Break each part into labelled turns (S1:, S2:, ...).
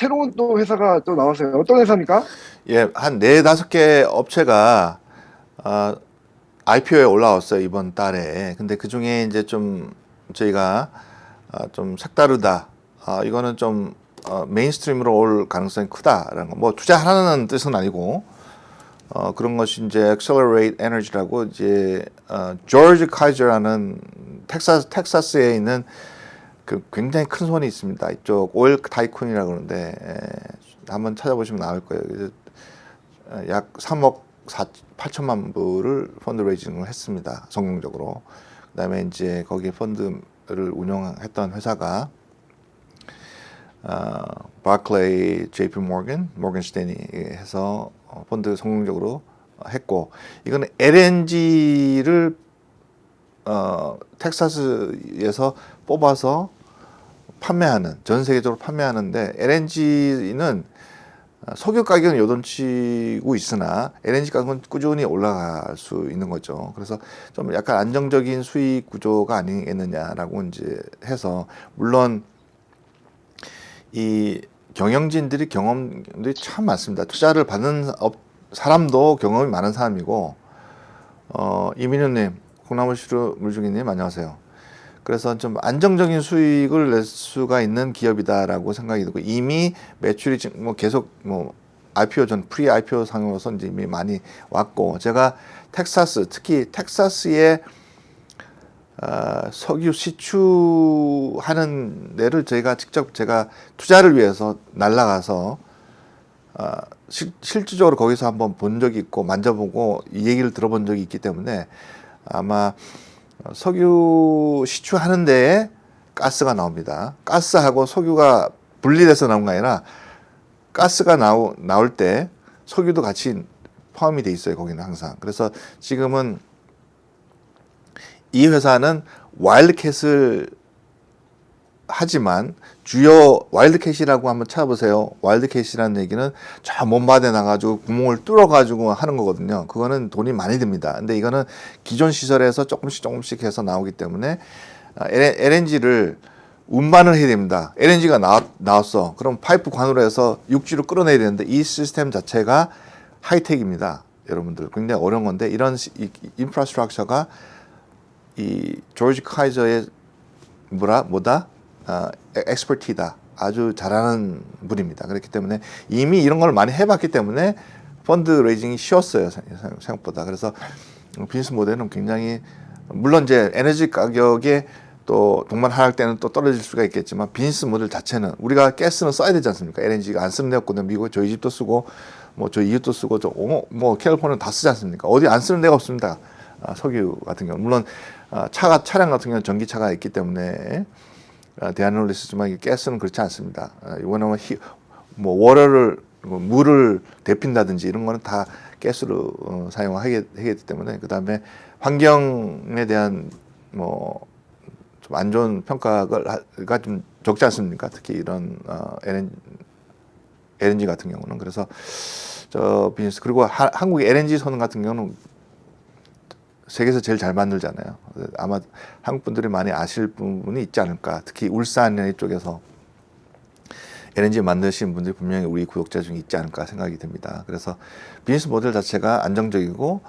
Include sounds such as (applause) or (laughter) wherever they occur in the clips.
S1: 새로운 또 회사가 또 나왔어요. 어떤 회사입니까?
S2: 예, 한 네 다섯 개 업체가 어, IPO에 올라왔어요 이번 달에. 근데 그 중에 이제 좀 저희가 어, 좀 색다르다. 어, 이거는 좀 어, 메인스트림으로 올 가능성이 크다라는 거. 뭐 투자하라는 뜻은 아니고 어, 그런 것이 이제 Accelerate Energy라고 이제 어, 조지 카이저라는 텍사스 텍사스에 있는 그 굉장히 큰 손이 있습니다. 이쪽 오일 타이쿤이라고 그러는데 에, 한번 찾아보시면 나올 거예요. 그래서 어, 약 3억 4, 8천만 불을 펀드레이징을 했습니다. 성공적으로. 그다음에 이제 거기 펀드를 운영했던 회사가 어, 바클레이, JP 모건, 모건 스테니 해서 어, 펀드 성공적으로 했고 이거는 LNG를 어, 텍사스에서 뽑아서 판매하는 전 세계적으로 판매하는데 LNG는 석유 가격은 요동치고 있으나 LNG 가격은 꾸준히 올라갈 수 있는 거죠. 그래서 좀 약간 안정적인 수익 구조가 아니겠느냐라고 이제 해서 물론 이 경영진들이 경험들이 참 많습니다. 투자를 받는 업, 사람도 경험이 많은 사람이고 어, 이민우님, 콩나물시루 물중이님 안녕하세요. 그래서 좀 안정적인 수익을 낼 수가 있는 기업이다라고 생각이 들고 이미 매출이 지금 뭐 계속 뭐 IPO 전 프리 IPO 상으로서 이미 많이 왔고 제가 텍사스 특히 텍사스의 어, 석유 시추하는 데를 저희가 직접 제가 투자를 위해서 날라가서 어, 실, 실질적으로 거기서 한번 본 적이 있고 만져보고 이 얘기를 들어본 적이 있기 때문에 아마 어, 석유 시추하는 데에 가스가 나옵니다. 가스하고 석유가 분리돼서 나온 거 아니라 가스가 나오, 나올 때 석유도 같이 포함이 돼 있어요. 거기는 항상. 그래서 지금은 이 회사는 와일드캣을 하지만 주요 와일드캣이라고 한번 찾아보세요. 와일드캣이라는 얘기는 저 먼바다에 나가지고 구멍을 뚫어가지고 하는 거거든요. 그거는 돈이 많이 듭니다. 근데 이거는 기존 시설에서 조금씩 조금씩 해서 나오기 때문에 아, LNG를 운반을 해야 됩니다. LNG가 나왔, 나왔어. 그럼 파이프 관으로 해서 육지로 끌어내야 되는데 이 시스템 자체가 하이텍입니다. 여러분들 굉장히 어려운 건데 이런 인프라스트럭처가 이 조지 카이저의 뭐라 뭐다 아, 엑스퍼티다 아주 잘하는 분입니다. 그렇기 때문에 이미 이런 걸 많이 해봤기 때문에 펀드 레이징이 쉬웠어요 생각보다. 그래서 비즈니스 모델은 굉장히 물론 이제 에너지 가격에 또 동반 하락 때는 또 떨어질 수가 있겠지만 비즈니스 모델 자체는 우리가 가스는 써야 되지 않습니까? LNG가 안 쓰는 데 없거든요. 미국 저희 집도 쓰고 뭐 저희 이웃도 쓰고 저뭐 캘리포니아 다 쓰지 않습니까? 어디 안 쓰는 데가 없습니다. 아, 석유 같은 경우 물론 아, 차가 차량 같은 경우는 전기차가 있기 때문에 아, 쓰지만 이 가스는 그렇지 않습니다. 아, 왜냐하면 히, 뭐 워러를 뭐 물을 데핀다든지 이런 거는 다 가스로 어, 사용하게 하기 때문에 그 다음에 환경에 대한 뭐 좀 안 좋은 평가가 좀 적지 않습니까? 특히 이런 어, LNG 같은 경우는 그래서 저 비즈니스 그리고 하, 한국의 LNG 선 같은 경우는 세계에서 제일 잘 만들잖아요. 아마 한국 분들이 많이 아실 부분이 있지 않을까. 특히 울산 쪽에서 LNG 만드신 분들이 분명히 우리 구독자 중에 있지 않을까 생각이 듭니다. 그래서 비즈니스 모델 자체가 안정적이고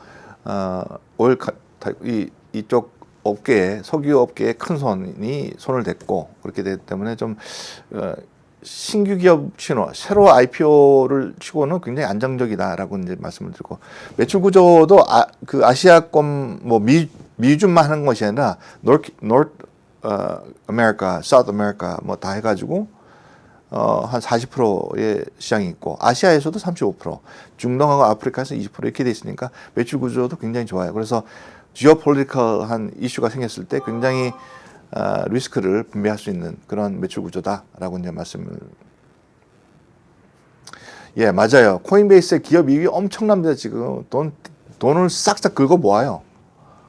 S2: 어, 타- 이 이쪽 업계에 석유 업계에 큰 손이 손을 댔고 그렇게 되기 때문에 좀 어, 신규 기업 신호, 새로 IPO를 치고는 굉장히 안정적이다라고 이제 말씀을 드리고 매출 구조도 아, 그 아시아권 뭐 미 미주만 하는 것이 아니라 노트 노트 어 아메리카, 사우스 아메리카 뭐 다 해가지고 어, 한 40%의 시장이 있고 아시아에서도 35%, 중동하고 아프리카에서 20% 이렇게 돼 있으니까 매출 구조도 굉장히 좋아요. 그래서 지오폴리티컬한 이슈가 생겼을 때 굉장히 어, 리스크를 분배할 수 있는 그런 매출 구조다라고 이제 말씀을 예 맞아요. 코인베이스의 기업 이익이 엄청납니다. 지금 돈 돈을 싹싹 긁어 모아요.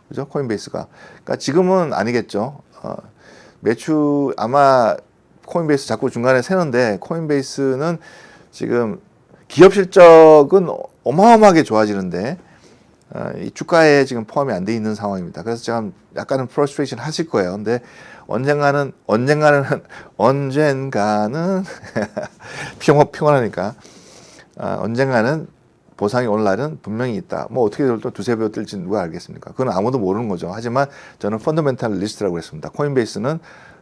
S2: 그죠? 코인베이스가. 그러니까 지금은 아니겠죠. 어, 매출 아마 코인베이스 자꾸 중간에 세는데 코인베이스는 지금 기업 실적은 어마어마하게 좋아지는데 어, 이 주가에 지금 포함이 안 돼 있는 상황입니다. 그래서 지금 약간은 프러스트레이션 하실 거예요. 근데 언젠가는 언젠가는 (laughs) 언젠가는 (laughs) 평온 평온하니까 아, 언젠가는 보상이 올 날은 분명히 있다. 뭐 어떻게 또 두세 배 뜰지 누가 알겠습니까? 그건 아무도 모르는 거죠. 하지만 저는 펀더멘탈 리스트라고 했습니다. 코인베이스는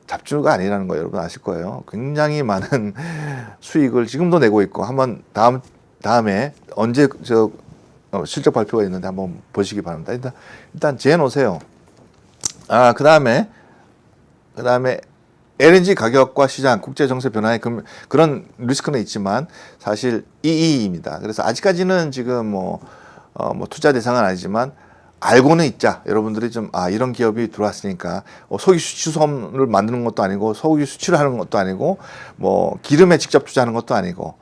S2: 잡주가 아니라는 거 여러분 아실 거예요. 굉장히 많은 (laughs) 수익을 지금도 내고 있고 한번 다음 다음에 언제 저 어, 실적 발표가 있는데 한번 보시기 바랍니다. 일단 일단 재 놓으세요. 아, 그다음에 그다음에 LNG 가격과 시장 국제 정세 변화의 그, 그런 리스크는 있지만 사실 이이입니다. 그래서 아직까지는 지금 뭐, 어, 뭐 투자 대상은 아니지만 알고는 있자. 여러분들이 좀 아 이런 기업이 들어왔으니까 어, 소위 수치섬을 만드는 것도 아니고 소위 수출을 하는 것도 아니고 뭐 기름에 직접 투자하는 것도 아니고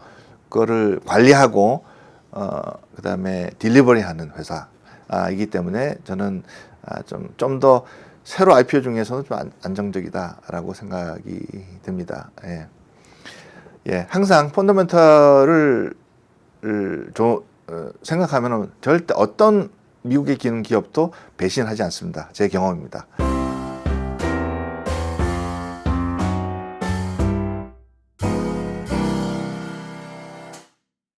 S2: 그거를 관리하고 어 그다음에 딜리버리 하는 회사이기 때문에 저는 아, 좀좀 더 새로 IPO 중에서는 좀 안, 안정적이다라고 생각이 듭니다. 예. 예, 항상 펀더멘털을 을 조, 어, 생각하면은 절대 어떤 미국에 기는 기업도 배신하지 않습니다. 제 경험입니다.